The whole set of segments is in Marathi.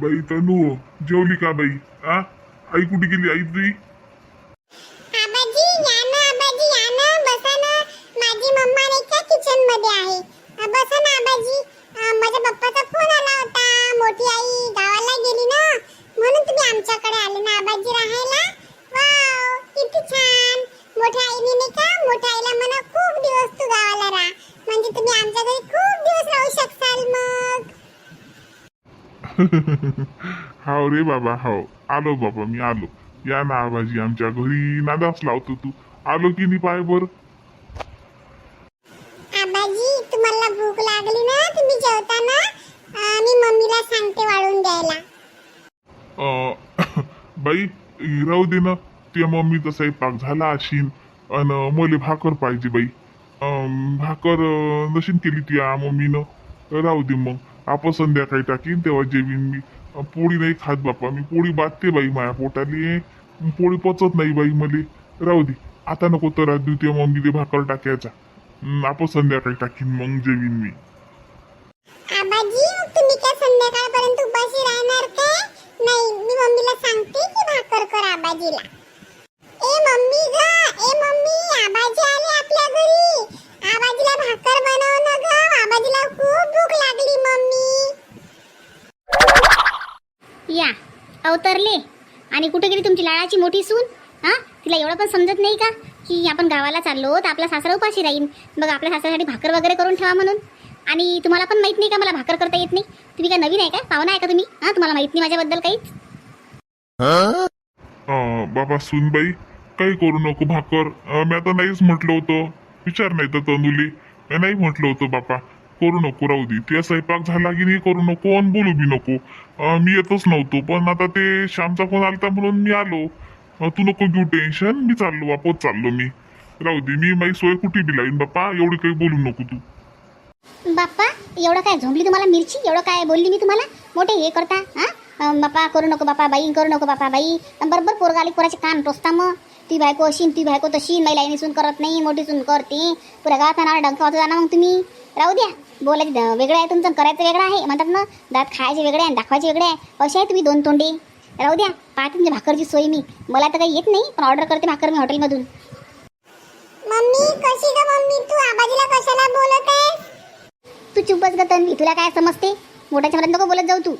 बाई तनू जेवली का बाई? आ? आई कुठे गेली आई तुझी आबाजी या ना आबाजी मम्मा किचनमध्ये आहे? बसा ना आबाजी. हाव रे बाबा हाव. आलो बाबा मी आलो. या ना आबाजी आमच्या घरी नादाच लावतो तू. आलो की नाही पाय बर? आबाजी तुम्हाला भूक लागली ना? तुम्ही जेवताना मी मम्मीला सांगते वाढून द्यायला. बाई राहू दे ना. त्या मम्मीचा स्वयंपाक झाला अशीन. अन मले भाकर पाहिजे बाई. भाकर नशीन केली ती आ मम्मीनं. राहू दे मग. आपण संध्याकाळी टाकीन तेव्हा जेवीन मी. पोळी नाही खात बापा मी पोळी बाधते बाई माया पोटाली. पोळी पचत नाही बाई मले. राहू दे आता नको तर द्वितीय मग दे भाकर टाकायचा. आपण संध्याकाळी टाकीन मग जेवीन मी. आबाजी तुम्ही काय संध्याकाळपर्यंत उपाशी राहणार नाही मी मम्मीला सांगते की भाकर कर आबाजीला. ए मम्मी ग ए मम्मी आबाजी आले आपल्या घरी. आबाजीला भाकर बनव ना ग आबाजीला खूप भूक लागली मम्मी या अवतरले. आणि कुठे गेली तुमची लाळाची मोठी सून? हा? तिला एवढं पण समजत नाही का? की आपण गावाला चाललो तर आपला सासरा उपाशी राहील बघ आपल्या सासऱ्यासाठी भाकर वगैरे करून ठेवा म्हणून. आणि तुम्हाला पण माहीत नाही का मला भाकर करता येत नाही? तुम्ही काय नवीन आहे का? पाहुणा आहे का तुम्ही? हां तुम्हाला माहीत नाही माझ्याबद्दल काहीच? बाबा सुनबाई काही करू नको भाकर. मी आता नाहीच म्हटलं होतं. विचार नाही तर तनुले मी नाही म्हटलं होतं बापा. करू नको राहू दे. ते स्वयंपाक झाला की नाही करू नको आणि बोलू बी नको. अं, मी येतच नव्हतो पण आता ते श्यामचा फोन आलता म्हणून मी आलो. अं, तू नको घेऊ टेन्शन मी चाललो वापस चाललो मी. राहू दे मी माझी सोय कुठे बी लाईन बाप्पा एवढी काही बोलू नको तू. बाप्पा एवढं काय झोंबली तुम्हाला मिरची? एवढं काय बोलली मी तुम्हाला? मोठे हे करता हा? अं, बाप्पा करू नको बापा बाई करू नको बापा बाई. अन् बरोबर पोरगा आली पोराचे कान टोचता मग. ती बायको अशी ती बायको तशी महिला लाईनी सून करत नाही मोठी सून करते. पुऱ्या गावात नाव डंका होता जाणार मग तुम्ही. राहू द्या. बोलायचं द- वेगळं आहे तुमचं करायचं वेगळं आहे. म्हणतात ना दात खायचे वेगळे आहे दाखवायचे वेगळे आहे. असे आहे तुम्ही दोन तोंडे. राहू द्या पाहते तुमच्या भाकरची सोय मी. मला तर काही येत नाही पण ऑर्डर करते भाकर मी हॉटेलमधून मम्मी कशी ग मम्मी? तू आबाजीला कशाला बोलत आहेस? तू चुपच ग तन्वी तुला काय समजते? मोठ्याच्या मनात नको बोलत जाऊ तू.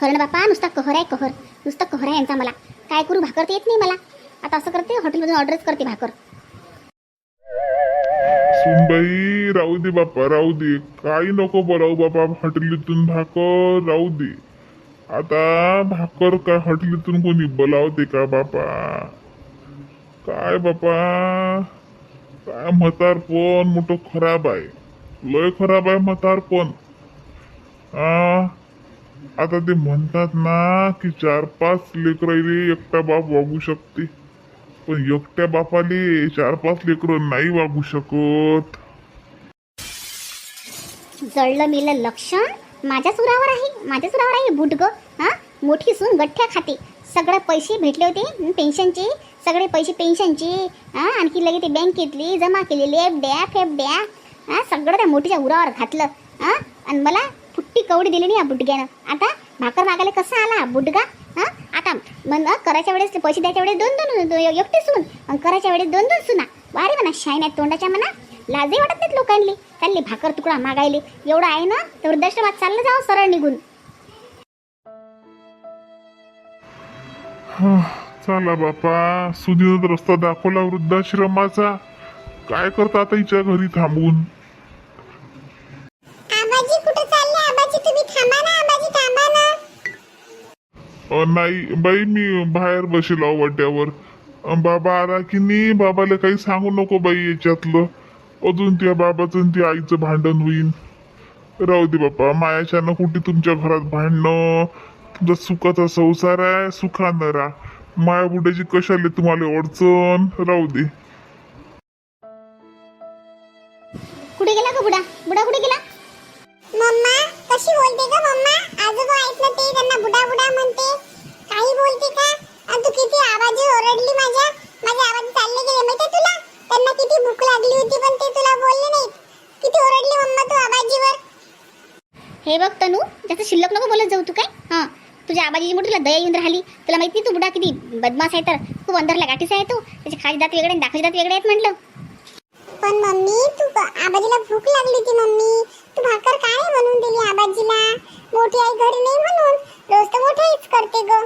खरं ना बापा नुसता कहर आहे कहर. नुसता कहर आहे यांचा मला. काय करू भाकर तर येत नाही मला. आता असं करते हॉटेलमधून ऑर्डरच करते भाकर. सुनबाई. राहू दे बापा राहू दे. काही नको बोलावू बापा हॉटेलीतून भाकर राहू दे. आता भाकर काय हॉटेलीतून कोणी बोलावते का बापा काय बापा काय म्हातारपण मोठं खराब आहे. लय खराब आहे म्हातारपण आ? आता ते म्हणतात ना की चार पाच लेकरं एकटा बाप वागू शकते. पण एकट्या बापाले चार पाच लेकरं नाही वागू शकत. जळलं मेलं लक्षण माझ्या सुरावर आहे माझ्या सुरावर आहे बुटग हां? मोठी सून गठ्ठ्या खाते. सगळे पैसे भेटले होते पेन्शनचे सगळे पैसे पेन्शनचे हां आणखी लगे ते बँकेतले जमा केलेले एफड्या फेफड्या हा सगळं त्या मोठीच्या उरावर घातलं. हां? आणि मला फुट्टी कवडी दिली नाही या बुटग्यानं. आता भाकर मागायला कसा आला बुटगा? हां? आता मन करायच्या वेळेस पैसे द्यायच्या वेळेस दोन दोन एकटे सून. आणि करायच्या वेळेस दोन दोन सुना. वारे म्हणा शाईन आहेत तोंडाच्या म्हणा. लाजही वाटत नाहीत लोकांनी चालले भाकर तुकडा मागायले. एवढं आहे ना तर वृद्धाश्रमात चाललं जावं सरळ निघून. चला बापा. सुधीनं रस्ता दाखवला वृद्धाश्रमाचा. काय करता आता हिच्या घरी थांबून? आबाजी कुठे चालले? आबाजी तुम्ही थांबा ना आबाजी थांबा ना. अ, नाही बाई मी बाहेर बसेल आहो वाट्यावर अ, बाबा आला की नाही? बाबाला काही सांगू नको बाई याच्यातलं. अजून त्या बाबाचं आणि त्या आईचं भांडण होईन राहू दे बापा मायाच्यानं कुठे तुमच्या घरात भांडणं? तुमचा सुखाचा संसार आहे सुखानं राहा. माया बुड्याची कशाले तुम्हाला अडचण? राहू दे. कुठे गेला का बुडा? बुडा कुठे गेला? मम्मा कशी बोलते का मम्मा? आजोबा आहेत ना ते त्यांना बुडा बुडा म्हणते. काही बोलते का? आणि तू किती आवाज ओरडली माझ्या. त्यांना किती भूक लागली होती पण ते तुला बोलले नाहीत. किती ओरडली मम्मा तू आबाजीवर. हे बघ तनू जास्त शिल्लक नको बोलत जाऊ तू काय? हां तुझ्या आबाजीची मोठी तुला दया येऊन राहिली. तुला माहिती नाही तू बुडा किती बदमाश आहे तर. खूप अंधारला गाठीचा आहे तू. त्याचे खाजी दात वेगळे आणि दाखवाचे दात वेगळे आहेत म्हटलं. पण मम्मी तू आबाजीला भूक लागली होती मम्मी. तू भाकर काय बनवून दिली आबाजीला? मोठी आई घरी नाही म्हणून. रोज तर मोठी आईच करते ग.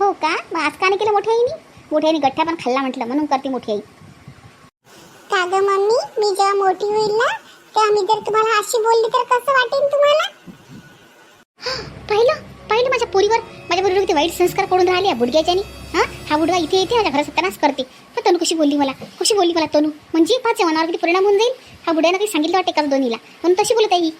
हो का? मग आज का नाही केलं मोठ्या आईनी? मोठ्या आईने गठ्ठा पण खाल्ला म्हटलं. म्हणून करते मोठी आई. अगं मम्मी. मी जेव्हा मोठी होईल ना तेव्हा मी जर तुम्हाला अशी बोलली तर कसं वाटेल तुम्हाला? पाहिलं पाहिलं माझ्या पोरीवर. माझ्या पोरीवर किती वाईट संस्कार करून राहिले या बुडग्याच्यानी. हां? हा बुडगा इथे येते माझ्या घरात सत्यानाश करते. तर तनू कशी बोलली मला? कशी बोलली मला तनू? म्हणजे पाच मनावर किती परिणाम होऊन जाईल? हा बुड्यानं काही सांगितलं वाटते का दोन्हीला म्हणून तशी बोलत आहे ही.